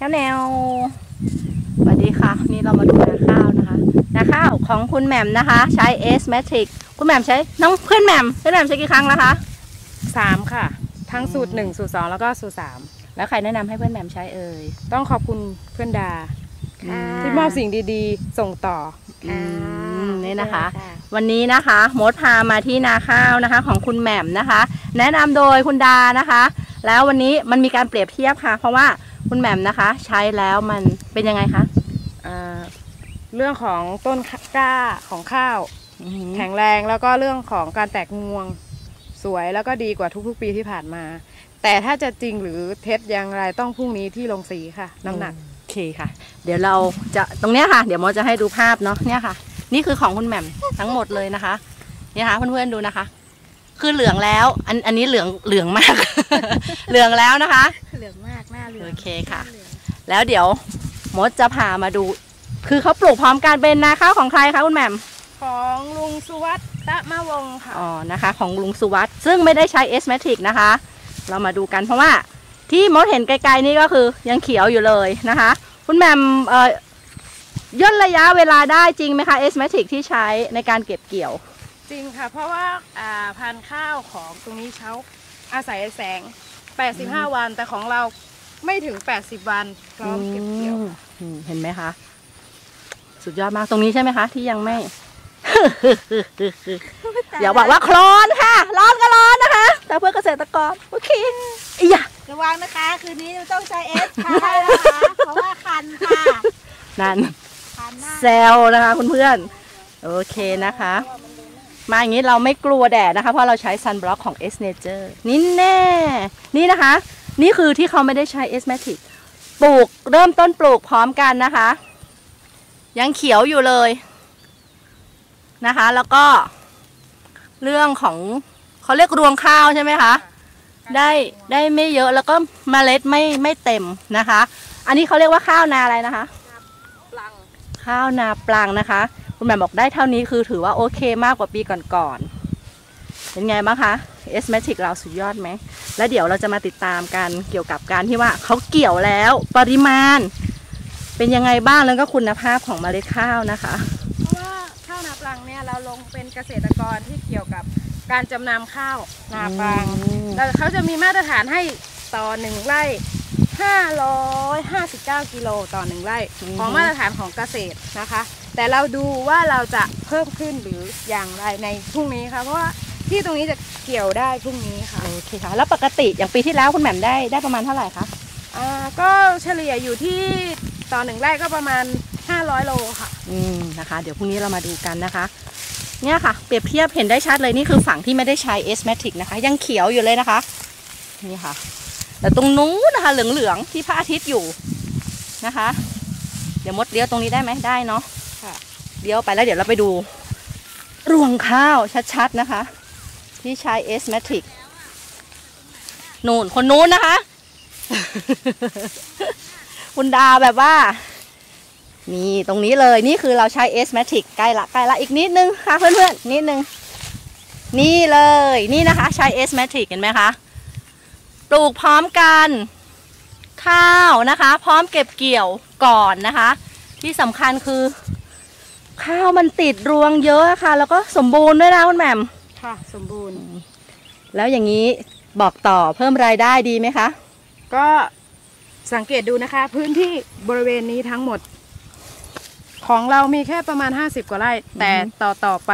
แนวแนวสวัสดีค่ะ นี่เรามาดูนาข้าวนะคะ นาข้าวของคุณแหม่มนะคะ ใช้เอสแมทริกคุณแหม่มใช้น้องเพื่อนแหม่มเพื่อนแหม่มใช้กี่ครั้งแล้วคะสามค่ะ ทั้งสูตรหนึ่งสูตรสองแล้วก็สูตรสามแล้วใครแนะนำให้เพื่อนแหม่มใช้เอ่ยต้องขอบคุณเพื่อนดา ค่ะที่มอบสิ่งดีๆ ส่งต่อ อืมนี่นะคะ วันนี้นะคะมดพามาที่นาข้าวนะคะ ของคุณแหม่มนะคะ แนะนำโดยคุณดานะคะ แล้ววันนี้มันมีการเปรียบเทียบค่ะ เพราะว่า คุณแหม่มนะคะ ใช้แล้วมันเป็นยังไงคะอ่าเรื่องของต้นกล้าของข้าว แข็งแรงแล้วก็เรื่องของการแตกงวงสวยแล้วก็ดีกว่าทุกๆ ปีที่ผ่านมา แต่ถ้าจะจริงหรือเท็จอย่างไรต้องพรุ่งนี้ที่ลงสีค่ะ น้ำหนักโอเคค่ะ เดี๋ยวเราจะตรงเนี้ยค่ะ เดี๋ยวมดจะให้ดูภาพเนาะเนี่ยค่ะ นี่คือของคุณแหม่มทั้งหมดเลยนะคะเนี่ยค่ะเพื่อนๆดูนะคะ คือเหลืองแล้ว อันอันนี้เหลืองเหลืองมาก เหลืองแล้วนะคะ เหลืองมากหน้าเหลืองโอเคค่ะ แล้วเดี๋ยวมดจะพามาดู คือเขาปลูกพร้อมกันเป็นนาข้าวของใครคะคุณแหม่มของลุงสุวัตตะมะวงค่ะอ๋อนะคะ ของลุงสุวัสด์ซึ่งไม่ได้ใช้เอสเมทิกนะคะ เรามาดูกันเพราะว่าที่มดเห็นไกลๆนี่ก็คือยังเขียวอยู่เลยนะคะ คุณแหม่มเอ่อย่นระยะเวลาได้จริงไหมคะเอสเมทิกที่ใช้ในการเก็บเกี่ยวจริงค่ะ เพราะว่าอ่าพันธุ์ข้าวของตรงนี้เขาอาศัยแสง 85 วัน แต่ของเราไม่ถึง 80 วันพร้อมเก็บเกี่ยวอืมเห็นไหมคะ สุดยอดมากตรงนี้ใช่ไหมคะ ที่ยังไม่ อย่าบอกว่าโคลนค่ะ ร้อนก็ร้อนนะคะ แต่เพื่อเกษตรกร โอเคอีหยะระวังนะคะ คืนนี้ต้องใช้เอสค่ะนะคะเพราะว่าคันค่ะนั่นคันหน้าแซลนะคะคุณเพื่อนโอเคนะคะมาอย่างนี้เราไม่กลัวแดดนะคะ เพราะเราใช้ซันบล็อกของ S Nature นี่แน่ นี่นะคะ นี่คือที่เขาไม่ได้ใช้ S Matic ปลูกเริ่มต้นปลูกพร้อมกันนะคะ ยังเขียวอยู่เลยนะคะ แล้วก็เรื่องของเขาเรียกรวงข้าวใช่ไหมคะ ได้ได้ไม่เยอะแล้วก็เมล็ดไม่ไม่เต็มนะคะ อันนี้เขาเรียกว่าข้าวนาอะไรนะคะปลังข้าวนาปลังนะคะ คุณแหม่มบอกได้เท่านี้คือถือว่าโอเคมากกว่าปีก่อนๆเป็นไงบ้างคะ S Matic เราสุดยอดไหม แล้วเดี๋ยวเราจะมาติดตามกันเกี่ยวกับการที่ว่าเขาเกี่ยวแล้วปริมาณ เป็นยังไงบ้างแล้วก็คุณภาพของเมล็ดข้าวนะคะ เพราะว่าข้าวนาปลังเนี่ยเราลงเป็นเกษตรกรที่เกี่ยวกับการจำนำข้าวนาปลังอืมแล้วเขาจะมีมาตรฐานให้ต่อหนึ่งไร่559 กิโลต่อหนึ่งไร่ ของมาตรฐานของเกษตรนะคะ แต่เราดูว่าเราจะเพิ่มขึ้นหรืออย่างไรในพรุ่งนี้ค่ะเพราะว่าที่ตรงนี้จะเกี่ยวได้พรุ่งนี้ค่ะโอเคค่ะแล้วปกติอย่างปีที่แล้วคุณแหม่มได้ได้ประมาณเท่าไหร่คะอ่าก็เฉลี่ยอยู่ที่ต่อหนึ่งไร่ก็ประมาณ 500 โลค่ะ อืมนะคะ เดี๋ยวพรุ่งนี้เรามาดูกันนะคะ เนี่ยค่ะ เปรียบเทียบเห็นได้ชัดเลยนี่คือฝั่งที่ไม่ได้ใช้ S Matic นะคะ ยังเขียวอยู่เลยนะคะ นี่ค่ะ แต่ตรงนู้นนะคะ เหลืองๆที่พระอาทิตย์อยู่นะคะ เดี๋ยวมดเลี้ยวตรงนี้ได้ไหมได้เนาะค่ะ เลี้ยวไปแล้วเดี๋ยวเราไปดู รวงข้าวชัดๆนะคะ ที่ใช้ S Matic นู่นคนนู้นนะคะ คุณดาแบบว่า นี่ตรงนี้เลยนี่คือเราใช้ S Matic ใกล้ละใกล้ละอีกนิดนึงค่ะเพื่อนๆนิดนึง นี่เลยนี่นะคะ ใช้ S Matic เห็นไหมคะปลูกพร้อมกันข้าวนะคะ พร้อมเก็บเกี่ยวก่อนนะคะ ที่สำคัญคือ ข้าวมันติดรวงเยอะค่ะ แล้วก็สมบูรณ์ด้วยนะคุณแหม่มค่ะ สมบูรณ์ แล้วอย่างนี้บอกต่อเพิ่มรายได้ดีไหมคะ ก็สังเกตดูนะคะ พื้นที่บริเวณนี้ทั้งหมด ของเรามีแค่ประมาณ 50 กว่าไร่ แต่ต่อต่อไป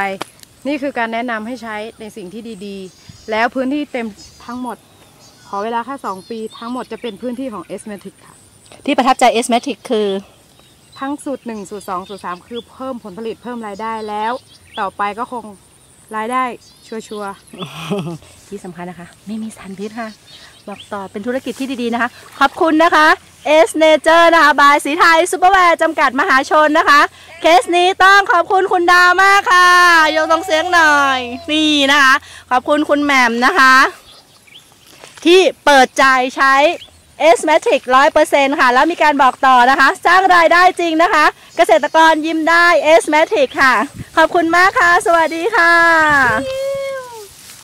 นี่คือการแนะนำให้ใช้ในสิ่งที่ดีๆ แล้วพื้นที่เต็มทั้งหมด ขอเวลาแค่2ปี ทั้งหมดจะเป็นพื้นที่ของ s m a t i c ค่ะ ที่ประทับใจ S Matic คือ ทั้งสูตร1สูตร2สูตร3คือเพิ่มผลผลิตเพิ่มรายได้แล้ว ต่อไปก็คงรายได้ชัวร์ๆที่สำคัญนะคะ ไม่มีสารพิษค่ะ บอกต่อเป็นธุรกิจที่ดีๆนะคะ ขอบคุณนะคะ S Nature นะคะ บายสีไทยซูเปอร์แวร์จำกัดมหาชนนะคะ เคสนี้ต้องขอบคุณคุณดาวมากค่ะยกต้องเสียงหน่อย นี่นะคะ ขอบคุณคุณแหม่มนะคะ ที่เปิดใจใช้ S Matic 100%ค่ะ แล้วมีการบอกต่อนะคะ สร้างรายได้จริงนะคะ เกษตรกรยิ้มได้ S Matic ค่ะ ขอบคุณมากค่ะ สวัสดีค่ะ